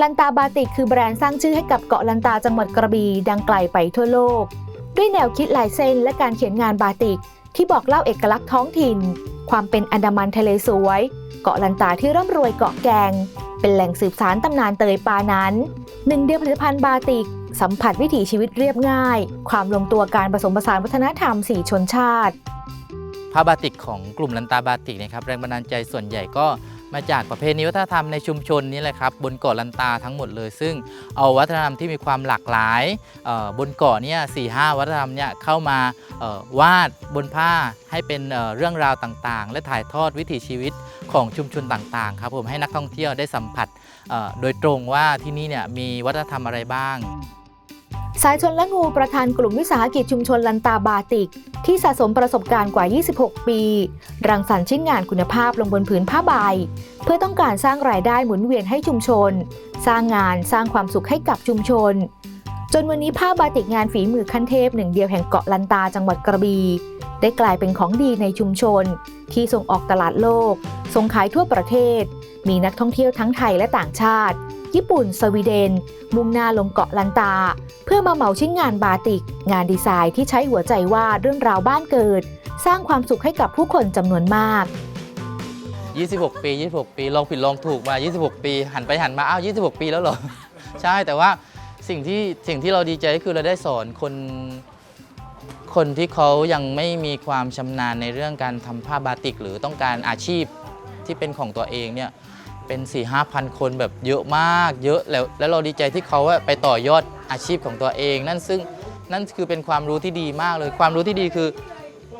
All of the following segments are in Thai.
ลันตาบาติกคือแบรนด์สร้างชื่อให้กับเกาะลันตาจังหวัดกระบี่ดังไกลไปทั่วโลก ด้วยแนวคิดลายเส้นและการเขียนงานบาติก ที่บอกเล่าเอกลักษณ์ท้องถิ่น ความเป็นอันดามันทะเลสวย เกาะลันตาที่ร่ำรวยเกาะแกง เป็นแหล่งสืบสารตำนานเตยปานั้นหนึ่งเดียวผลิตภัณฑ์บาติก สัมผัสวิถีชีวิตเรียบง่าย ความลงตัวการผสมผสานวัฒนธรรมสี่ชนชาติผ้าบาติกของกลุ่มลันตาบาติกนะครับแรงบันดาลใจส่วนใหญ่ก็ มาจากประเพณีวัฒนธรรมในชุมชนนี้แหละครับบนเกาะลันตาทั้งหมดเลย ซึ่งเอาวัฒนธรรมที่มีความหลากหลายบนเกาะเนี่ยสี่ห้าวัฒนธรรมเนี่ยเข้ามาวาดบนผ้าให้เป็นเรื่องราวต่างๆ และถ่ายทอดวิถีชีวิตของชุมชนต่างๆครับผมให้นักท่องเที่ยวได้สัมผัสโดยตรงว่าที่นี่เนี่ยมีวัฒนธรรมอะไรบ้าง สายชนและงูประธานกลุ่มวิสาหกิจชุมชนลันตาบาติก ที่สะสมประสบการณ์กว่า 26 ปี รังสรรค์ชิ้นงานคุณภาพลงบนผืนผ้าใบ เพื่อต้องการสร้างรายได้หมุนเวียนให้ชุมชน สร้างงานสร้างความสุขให้กับชุมชน จนวันนี้ผ้าบาติกงานฝีมือขั้นเทพหนึ่งเดียวแห่งเกาะลันตาจังหวัดกระบี ได้กลายเป็นของดีในชุมชน ที่ส่งออกตลาดโลกส่งขายทั่วประเทศ มีนักท่องเที่ยวทั้งไทยและต่างชาติ ญี่ปุ่น สวีเดน มุ่งหน้าลงเกาะลันตา เพื่อมาเหมาชิ้นงานบาติก งานดีไซน์ที่ใช้หัวใจวาดเรื่องราวบ้านเกิด สร้างความสุขให้กับผู้คนจำนวนมาก 26 ปี 26 ปีลองผิดลองถูกมา 26 ปี หันไปหันมาอ้าว 26 ปีแล้วเหรอ ใช่แต่ว่าสิ่งที่สิ่งที่เราดีใจก็คือเราได้สอนคนคนที่เขายังไม่มีความชำนาญในเรื่องการทำผ้าบาติก หรือต้องการอาชีพที่เป็นของตัวเองเนี่ย เป็น4 5พันคนแบบเยอะมาก เยอะแล้วแล้วเราดีใจที่เขาไปต่อยอดอาชีพของตัวเอง นั่นซึ่งนั่นคือเป็นความรู้ที่ดีมากเลย ความรู้ที่ดีคือ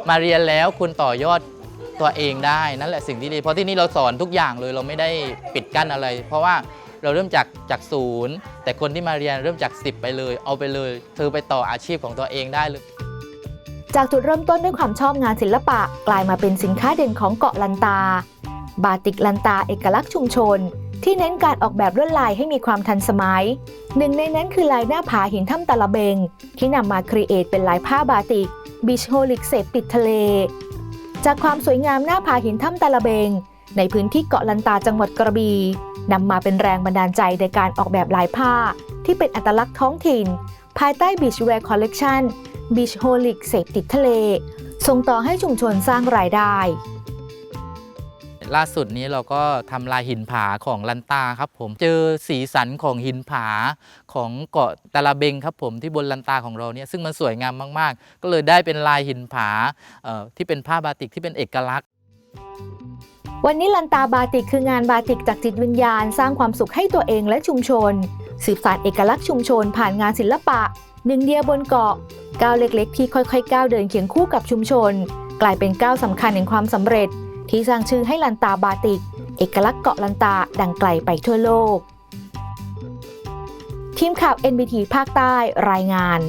มาเรียนแล้วคุณต่อยอดตัวเองได้นั่นแหละสิ่งที่ดี เพราะที่นี่เราสอนทุกอย่างเลยเราไม่ได้ปิดกั้นอะไร เพราะว่าเราเริ่มจากจากศูนย์ แต่คนที่มาเรียนเริ่มจาก 10 ไปเลย เอาไปเลย เธอไปต่ออาชีพของตัวเองได้เลยจากจุดเริ่มต้นด้วยความชอบงานศิลปะ กลายมาเป็นสินค้าเด่นของเกาะลันตา บาติกลันตาเอกลักษณ์ชุมชน ที่เน้นการออกแบบลวดลายให้มีความทันสมัย หนึ่งในนั้นคือลายหน้าผาหินถ้ำตะละเบง ที่นำมาครีเอทเป็นลายผ้าบาติกบิชโฮลิกเสพติดทะเล จากความสวยงามหน้าผาหินถ้ำตะละเบง ในพื้นที่เกาะลันตาจังหวัดกระบี่นำมาเป็นแรงบันดาลใจในการออกแบบลายผ้า ที่เป็นอัตลักษณ์ท้องถิ่น ภายใต้ Beach Wear Collection Beach Holic เสพติดทะเล ส่งต่อให้ชุมชนสร้างรายได้ ล่าสุดนี้เราก็ทำลายหินผาของลันตาครับผมเจอสีสันของหินผาของเกาะตะละเบงครับผมที่บนลันตาของเราเนี่ยซึ่งมันสวยงามมากๆ ก็เลยได้เป็นลายหินผาที่เป็นผ้าบาติกที่เป็นเอกลักษณ์วันนี้ลันตาบาติกคืองานบาติกจากจิตวิญญาณ สร้างความสุขให้ตัวเองและชุมชน สืบสานเอกลักษณ์ชุมชน ผ่านงานศิลปะ หนึ่งเดียวบนเกาะก้าวเล็กๆ ที่ค่อยๆก้าวเดินเคียงคู่กับชุมชน กลายเป็นก้าวสำคัญแห่งความสำเร็จ ที่สร้างชื่อให้ลันตาบาติก เอกลักษณ์เกาะลันตาดังไกลไปทั่วโลก ทีมข่าว NBT ภาคใต้รายงาน